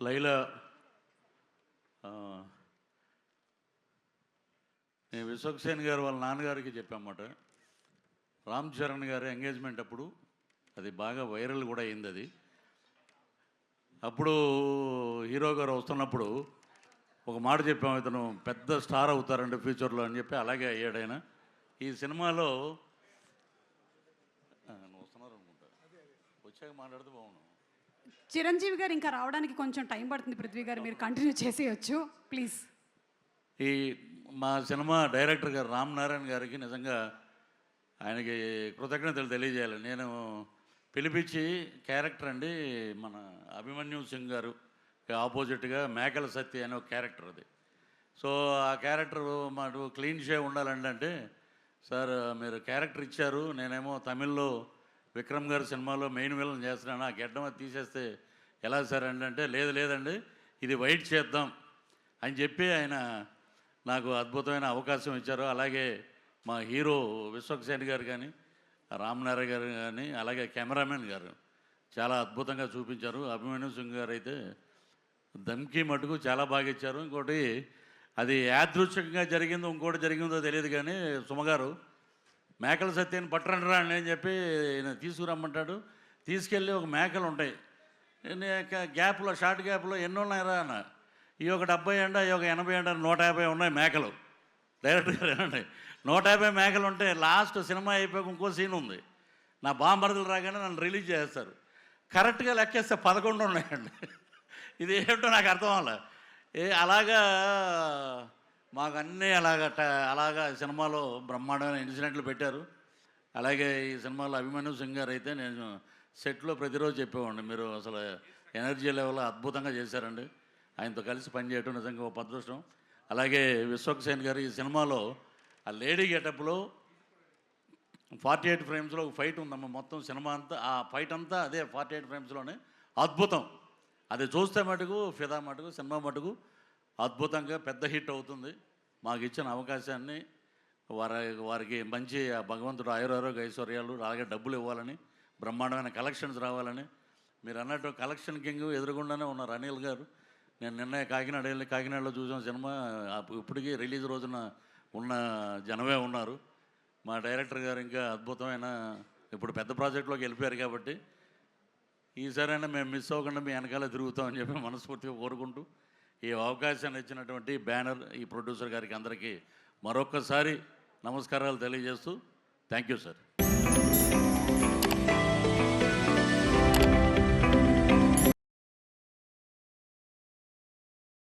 లైలా నేను విశ్వక్సేన్ గారు వాళ్ళ నాన్నగారికి చెప్పామాట. రామ్ చరణ్ గారి ఎంగేజ్మెంట్ అప్పుడు అది బాగా వైరల్ కూడా అయింది అది. అప్పుడు హీరో గారు వస్తున్నప్పుడు ఒక మాట చెప్పాము ఇతను పెద్ద స్టార్ అవుతారండి ఫ్యూచర్లో అని చెప్పి అలాగే అయ్యాడు ఆయన. ఈ సినిమాలో నువ్వు వస్తున్నారు అనుకుంటా. వచ్చాక మాట్లాడితే బాగున్నాను చిరంజీవి గారు ఇంకా రావడానికి కొంచెం టైం పడుతుంది పృథ్వీ గారు. మీరు కంటిన్యూ చేసేయచ్చు. ప్లీజ్ ఈ మా సినిమా డైరెక్టర్ గారు రామ్ నారాయణ గారికి నిజంగా ఆయనకి కృతజ్ఞతలు తెలియజేయాలి. నేను పిలిపించి క్యారెక్టర్ అండి మన అభిమన్యు సింగ్ గారు ఆపోజిట్గా మేకల సత్య అనే ఒక క్యారెక్టర్ అది. సో ఆ క్యారెక్టర్ మాకు క్లీన్ షేవ్ ఉండాలండి అంటే సార్ మీరు క్యారెక్టర్ ఇచ్చారు నేనేమో తమిళ్ళో విక్రమ్ గారు సినిమాలో మెయిన్ విలన్ చేస్తున్నాను. ఆ గెడ్డం అది తీసేస్తే ఎలా సార్ అండి అంటే లేదు లేదండి ఇది వైట్ చేద్దాం అని చెప్పి ఆయన నాకు అద్భుతమైన అవకాశం ఇచ్చారు. అలాగే మా హీరో విశ్వక్సేన్ గారు కానీ రామనారాయణ గారు కానీ అలాగే కెమెరామెన్ గారు చాలా అద్భుతంగా చూపించారు. అభిమన్యు సింగ్ గారు అయితే దమ్కి మటుకు చాలా బాగా ఇచ్చారు. ఇంకోటి అది యాదృచ్ఛికంగా జరిగిందో ఇంకోటి జరిగిందో తెలియదు కానీ సుమగారు మేకల సత్యాన్ని పట్టరండి రా అని చెప్పి తీసుకురమ్మంటాడు. తీసుకెళ్ళి ఒక మేకలు ఉంటాయి. నే- గ్యాప్లో షార్ట్ గ్యాప్లో ఎన్ని ఉన్నాయరా అన్న ఈ ఒక డెబ్బై అండ ఈ ఒక ఎనభై అండ నూట యాభై ఉన్నాయి మేకలు. డైరెక్ట్గా నూట యాభై మేకలు ఉంటే లాస్ట్ సినిమా అయిపోయాక ఇంకో సీన్ ఉంది. నా బాంబరదలు రాగానే నన్ను రిలీజ్ చేస్తారు. కరెక్ట్గా లెక్కేస్తే పదకొండు ఉన్నాయండి. ఇది ఏంటో నాకు అర్థం అవ్వాలి. ఏ అలాగా మాకు అన్నీ అలాగట ట- అలాగా సినిమాలో బ్రహ్మాండమైన ఇన్సిడెంట్లు పెట్టారు. అలాగే ఈ సినిమాలో అభిమన్యు సింగ్ గారు అయితే నేను సెట్లో ప్రతిరోజు చెప్పేవాడిని. మీరు అసలు ఎనర్జీ లెవెల్ అద్భుతంగా చేశారండి. ఆయనతో కలిసి పనిచేయటం నిజంగా ఒక అదృష్టం అలాగే విశ్వక్సేన్ గారు ఈ సినిమాలో ఆ లేడీ గెటప్లో ఫార్టీ ఎయిట్ ఫ్రేమ్స్లో ఒక ఫైట్ ఉందమ్మ. మొత్తం సినిమా అంతా ఆ ఫైట్ అంతా అదే ఫార్టీ ఎయిట్ ఫ్రేమ్స్లోనే అద్భుతం. అది చూస్తే మటుకు ఫిదా మటుకు సినిమా మటుకు అద్భుతంగా పెద్ద హిట్ అవుతుంది. మాకు ఇచ్చిన అవకాశాన్ని వారి వారికి మంచి భగవంతుడు ఆయురారోగ్య ఐశ్వర్యాలు అలాగే డబ్బులు ఇవ్వాలని బ్రహ్మాండమైన కలెక్షన్స్ రావాలని. మీరు అన్నట్టు కలెక్షన్ కింగ్ ఎదురుగుండానే ఉన్నారు అనిల్ గారు. నేను నిన్న కాకినాడ వెళ్ళి కాకినాడలో చూసిన సినిమా ఇప్పటికీ రిలీజ్ రోజున ఉన్న జనమే ఉన్నారు. మా డైరెక్టర్ గారు ఇంకా అద్భుతమైన ఇప్పుడు పెద్ద ప్రాజెక్టులోకి వెళ్ళిపోయారు కాబట్టి ఈసారైనా మేము మిస్ అవ్వకుండా మీ వెనకాల తిరుగుతామని చెప్పి మనస్ఫూర్తిగా కోరుకుంటూ ఈ అవకాశాన్ని ఇచ్చినటువంటి బ్యానర్ ఈ ప్రొడ్యూసర్ గారికి అందరికీ మరొక్కసారి నమస్కారాలు తెలియజేస్తూ థ్యాంక్ యూ సార్.